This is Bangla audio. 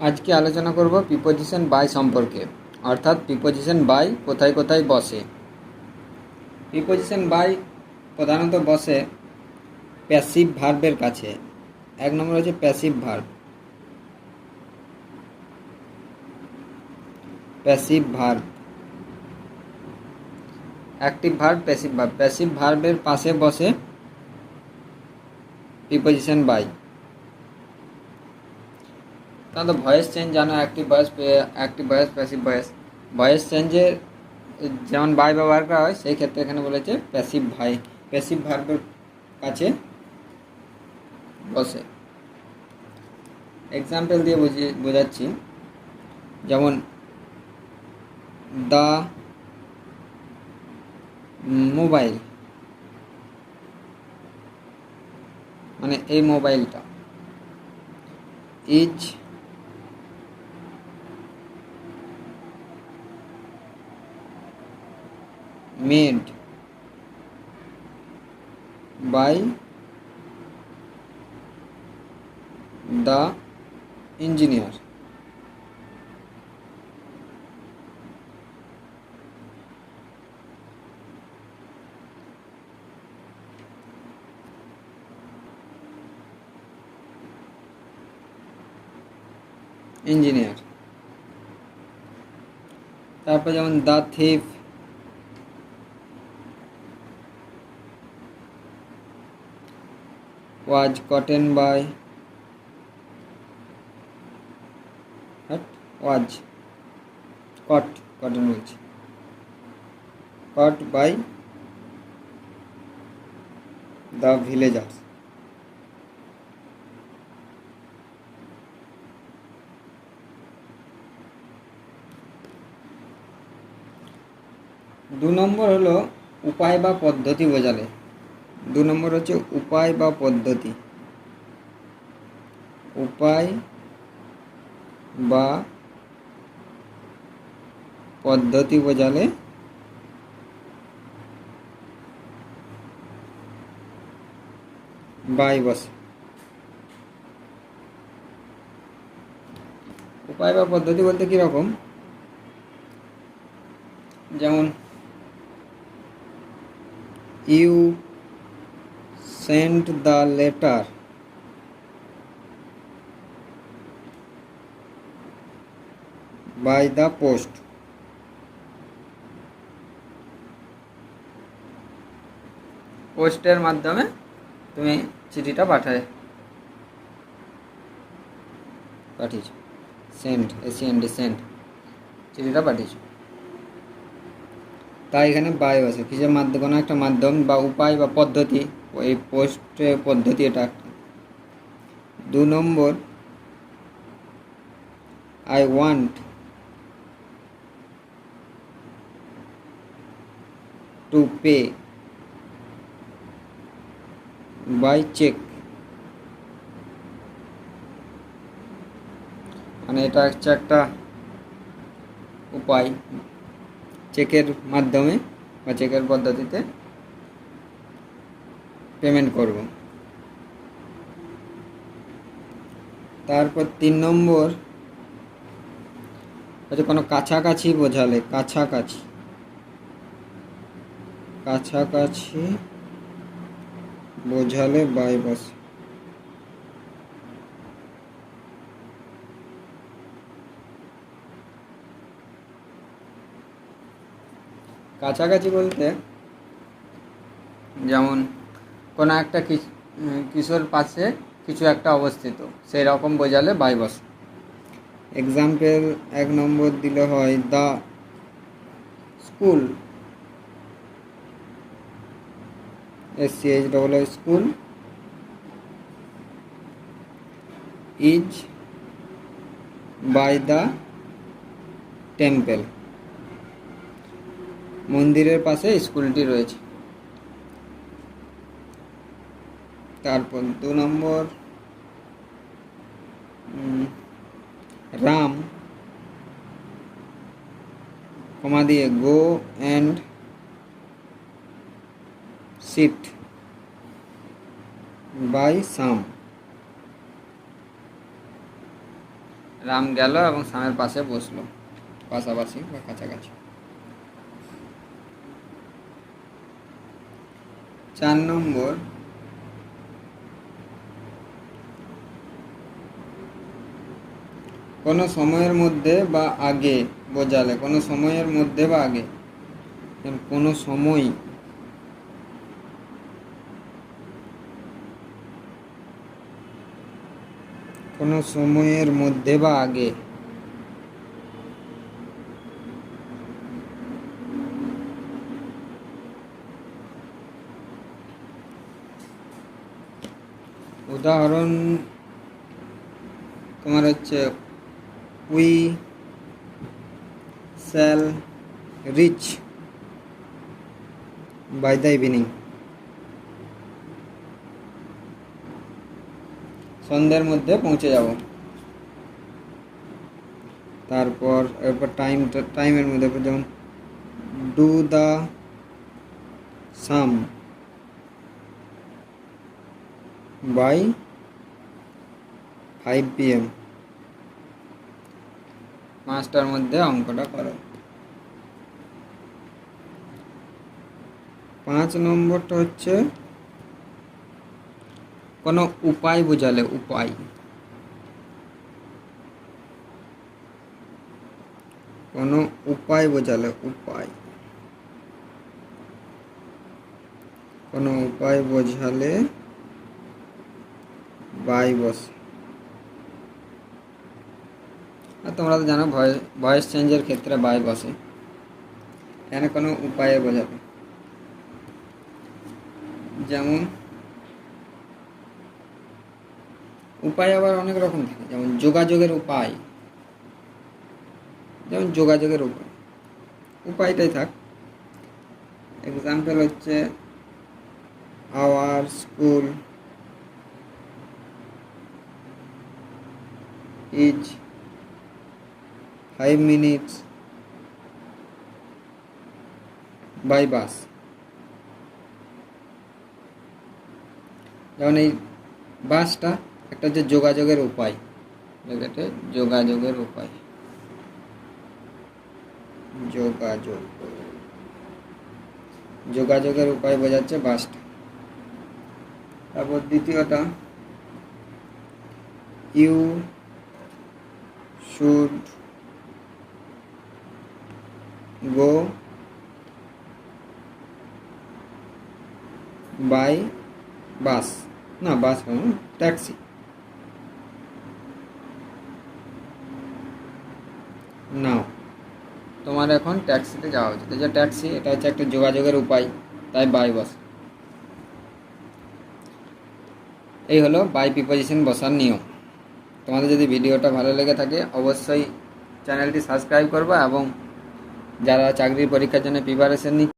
আজকে আলোচনা করব প্রিপোজিশন বাই সম্পর্কে, অর্থাৎ প্রিপোজিশন বাই কোথায় কোথায় বসে। প্রিপোজিশন বাই প্রধানত বসে প্যাসিভ ভার্বের কাছে, এক নম্বর হচ্ছে passive verb passive verb active verb passive verb passive ভার্বের পাশে বসে প্রিপোজিশন বাই তাহলে ভয়েস চেঞ্জ জানো active voice active voice passive voice voice চেঞ্জে যেমন বাই ব্যবহার করা হয়, সেই ক্ষেত্রে এখানে বলেছে প্যাসিভ ভাই। প্যাসিভ ভার্বের কাছে বসে। এক্সাম্পল দিয়ে বুঝিয়ে বোঝাচ্ছি। যেমন দ্য মোবাইল। মানে এই মোবাইলটা। Is made by the engineer. Engineer তারপর যেমন the thief gotten by what was caught cotton বলছি caught by the villagers দু নম্বর হলো উপায় বা পদ্ধতি বোঝালে দু নম্বর হচ্ছে উপায় বা পদ্ধতি উপায় বা পদ্ধতি বোঝালে বাই বসে উপায় বা পদ্ধতি বলতে কীরকম যেমন you sent the letter by the post পোস্টের মাধ্যমে তুমি চিঠিটা পাঠায়। পাঠিয়েছ। সেন্ড এসিএনডি সেন্ড চিঠিটা পাঠিয়েছ। তাই এখানে বাই আছে। কিসের মাধ্যমে? কোনো একটা মাধ্যম বা উপায় বা পদ্ধতি এই পোস্ট পদ্ধতি এটা। দু নম্বর I want to pay by cheque মানে এটা হচ্ছে একটা উপায় চেকের মাধ্যমে বা চেকের পদ্ধতিতে। পেমেন্ট করব। তারপর তিন নম্বর হচ্ছে কোনো কাছাকাছি বোঝালে, কাছাকাছি। কাছাকাছি বোঝালে বাই বস কাছাকাছি বলতে যেমন কোনো একটা কিশোর পাশে কিছু একটা অবস্থিত। সেই রকম বোঝালে বাই বস এক্সাম্পল এক নম্বর দিলে হয় the school. S C H double school is by the temple মন্দিরের পাশে স্কুলটি রয়েছে। তারপর দু নম্বর রাম, কমা দিয়ে go and sit by Sam Ram গেল এবং সামের পাশে বসল, পাশাপাশি বা কাছাকাছি। চার নম্বর কোনো সময়ের মধ্যে বা আগে বোঝালে, কোনো সময়ের মধ্যে বা আগে। কোনো সময় কোনো সময়ের মধ্যে বা আগে। উদাহরণ তোমার হচ্ছে we shall reach by the evening সন্ধ্যের মধ্যে পৌঁছে যাব। তারপর, এরপর টাইম টাইমের মধ্যে যেমন do the sum by five PM পাঁচটার মধ্যে অঙ্কটা করো। পাঁচ নম্বরটা হচ্ছে, কোনো উপায় বোঝালে উপায়। কোনো উপায় বোঝালে উপায়। কোনো উপায় বোঝালে বাই বসে। তোমরা তো জানো ভয়েস ভয়েস চেঞ্জের ক্ষেত্রে বাই বসে। এখানে কোনো উপায়ে বোঝাবে। যেমন, উপায় আবার অনেক রকম থাকে। যেমন যোগাযোগের উপায়। যেমন যোগাযোগের উপায়। উপায়টাই থাক। এক্সাম্পল হচ্ছে our school is five minutes by bus যেমন এই বাসটা একটা হচ্ছে যোগাযোগের উপায়। এটা যোগাযোগের উপায়। যোগাযোগ। যোগাযোগের উপায় বোঝাচ্ছে বাসটা। তারপর দ্বিতীয়টা you should go by bus. না, বাস ট্যাক্সি। নাও। তোমার এখন ট্যাক্সিতে যাওয়া উচিত। যে ট্যাক্সি, এটা হচ্ছে একটা যোগাযোগের উপায়, তাই বাই বাস। এই হলো বাই প্রিপোজিশন বসার নিয়ম। তোমাদের যদি ভিডিওটা ভালো লেগে থাকে, অবশ্যই চ্যানেলটি সাবস্ক্রাইব করবা এবং যারা চাকরির পরীক্ষার জন্য প্রিপারেশন নিচ্ছে